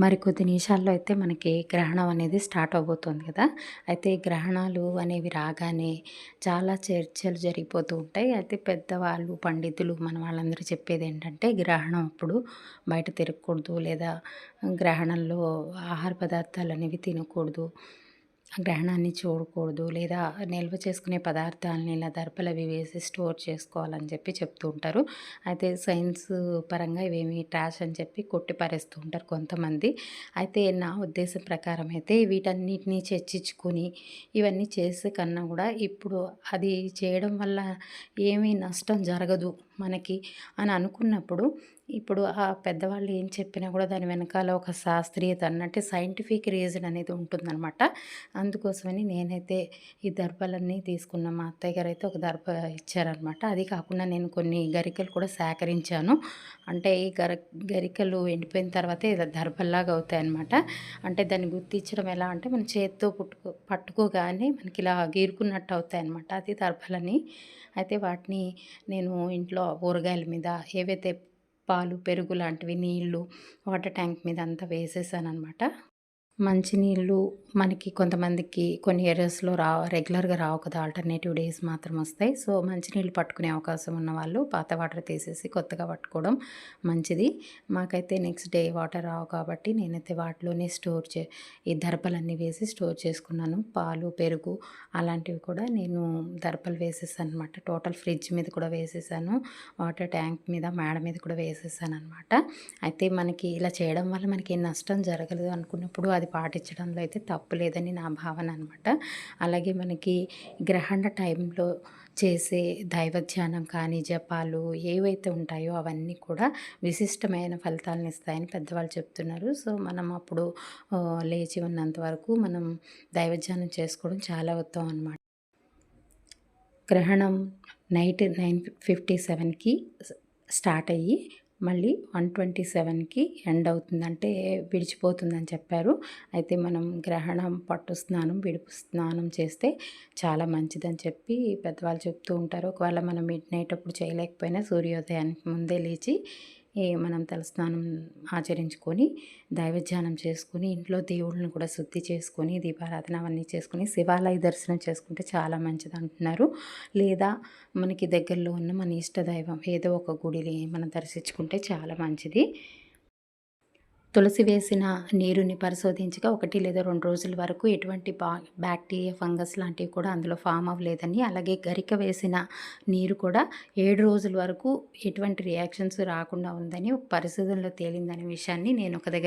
మరికొద్ది నిమిషాల్లో అయితే మనకి గ్రహణం అనేది స్టార్ట్ అవబోతుంది కదా. అయితే గ్రహణాలు అనేవి రాగానే చాలా చర్చలు జరిగిపోతూ ఉంటాయి. అయితే పెద్దవాళ్ళు పండితులు మన వాళ్ళందరూ చెప్పేది ఏంటంటే గ్రహణం అప్పుడు బయట తిరగకూడదు లేదా గ్రహణంలో ఆహార పదార్థాలు అనేవి తినకూడదు. గ్రహణాన్ని చూడకూడదు లేదా నిల్వ చేసుకునే పదార్థాలని ఇలా దర్పలవి వేసి స్టోర్ చేసుకోవాలని చెప్పి చెప్తూ ఉంటారు. అయితే సైన్స్ పరంగా ఇవేమి ట్రాష్ అని చెప్పి కొట్టి పారేస్తూ ఉంటారు కొంతమంది. అయితే నా ఉద్దేశం ప్రకారం అయితే వీటన్నిటిని చర్చించుకుని ఇవన్నీ చేసే కన్నా కూడా ఇప్పుడు అది చేయడం వల్ల ఏమీ నష్టం జరగదు మనకి అని అనుకున్నప్పుడు ఇప్పుడు ఆ పెద్దవాళ్ళు ఏం చెప్పినా కూడా దాని వెనకాల ఒక శాస్త్రీయత అన్నట్టు సైంటిఫిక్ రీజన్ అనేది ఉంటుందన్నమాట. అందుకోసమని నేనైతే ఈ దర్భలన్నీ తీసుకున్న మా అత్తయ్య గారు అయితే ఒక దర్భ ఇచ్చారనమాట అది కాకుండా నేను కొన్ని గరికలు కూడా సేకరించాను. అంటే ఈ గర గరికలు ఎండిపోయిన తర్వాతే దర్భల్లాగా అవుతాయి అనమాట అంటే దాన్ని గుర్తించడం ఎలా అంటే మన చేతితో పుట్టుకో పట్టుకోగానే మనకి ఇలా గీరుకున్నట్టు అవుతాయి అనమాట అది దర్భలని. అయితే వాటిని నేను ఇంట్లో ఊరగాయల మీద ఏవైతే పాలు పెరుగు లాంటివి నీళ్ళు వాటర్ ట్యాంక్ మీద అంతా వేసేసాను అనమాట మంచినీళ్ళు మనకి కొంతమందికి కొన్ని ఏరియాస్లో రా రెగ్యులర్గా రావు కదా ఆల్టర్నేటివ్ డేస్ మాత్రం వస్తాయి. సో మంచినీళ్ళు పట్టుకునే అవకాశం ఉన్న వాళ్ళు పాత వాటర్ తీసేసి కొత్తగా పట్టుకోవడం మంచిది. మాకైతే నెక్స్ట్ డే వాటర్ రావు కాబట్టి నేనైతే వాటిలోనే స్టోర్ చే ఈ దర్పలన్నీ వేసి స్టోర్ చేసుకున్నాను. పాలు పెరుగు అలాంటివి కూడా నేను దర్పలు వేసేసాను అనమాట టోటల్ ఫ్రిడ్జ్ మీద కూడా వేసేసాను. వాటర్ ట్యాంక్ మీద మేడ మీద కూడా వేసేసాను అనమాట అయితే మనకి ఇలా చేయడం వల్ల మనకి నష్టం జరగలేదు అనుకున్నప్పుడు అది పాటించడంలో అయితే తప్పు లేదని నా భావన అనమాట అలాగే మనకి గ్రహణ టైంలో చేసే దైవధ్యానం కానీ జపాలు ఏవైతే ఉంటాయో అవన్నీ కూడా విశిష్టమైన ఫలితాలను ఇస్తాయని పెద్దవాళ్ళు చెప్తున్నారు. సో మనం అప్పుడు లేచి ఉన్నంత వరకు మనం దైవధ్యానం చేసుకోవడం చాలా ఉత్తమం అనమాట గ్రహణం నైట్ నైన్ ఫిఫ్టీ సెవెన్కి స్టార్ట్ అయ్యి మళ్ళీ వన్ ట్వంటీ సెవెన్కి ఎండ్ అవుతుంది అంటే విడిచిపోతుందని చెప్పారు. అయితే మనం గ్రహణం పట్టు స్నానం విడుపు స్నానం చేస్తే చాలా మంచిదని చెప్పి పెద్దవాళ్ళు చెప్తూ ఉంటారు. ఒకవేళ మనం మిడ్ నైట్ అప్పుడు చేయలేకపోయినా సూర్యోదయానికి ముందే లేచి మనం తలస్నానం ఆచరించుకొని దైవధ్యానం చేసుకొని ఇంట్లో దేవుళ్ళని కూడా శుద్ధి చేసుకొని దీపారాధన అవన్నీ చేసుకొని శివాలయ దర్శనం చేసుకుంటే చాలా మంచిది అంటున్నారు. లేదా మనకి దగ్గరలో ఉన్న మన ఇష్ట దైవం ఏదో ఒక గుడిని మనం దర్శించుకుంటే చాలా మంచిది. తులసి వేసిన నీరుని పరిశోధించగా ఒకటి లేదా రెండు రోజుల వరకు ఎటువంటి బా బ్యాక్టీరియా ఫంగస్ లాంటివి కూడా అందులో ఫామ్ అవ్వలేదని అలాగే గరిక వేసిన నీరు కూడా ఏడు రోజుల వరకు ఎటువంటి రియాక్షన్స్ రాకుండా ఉందని పరిశోధనలో తేలిందనే విషయాన్ని నేను ఒక దగ్గర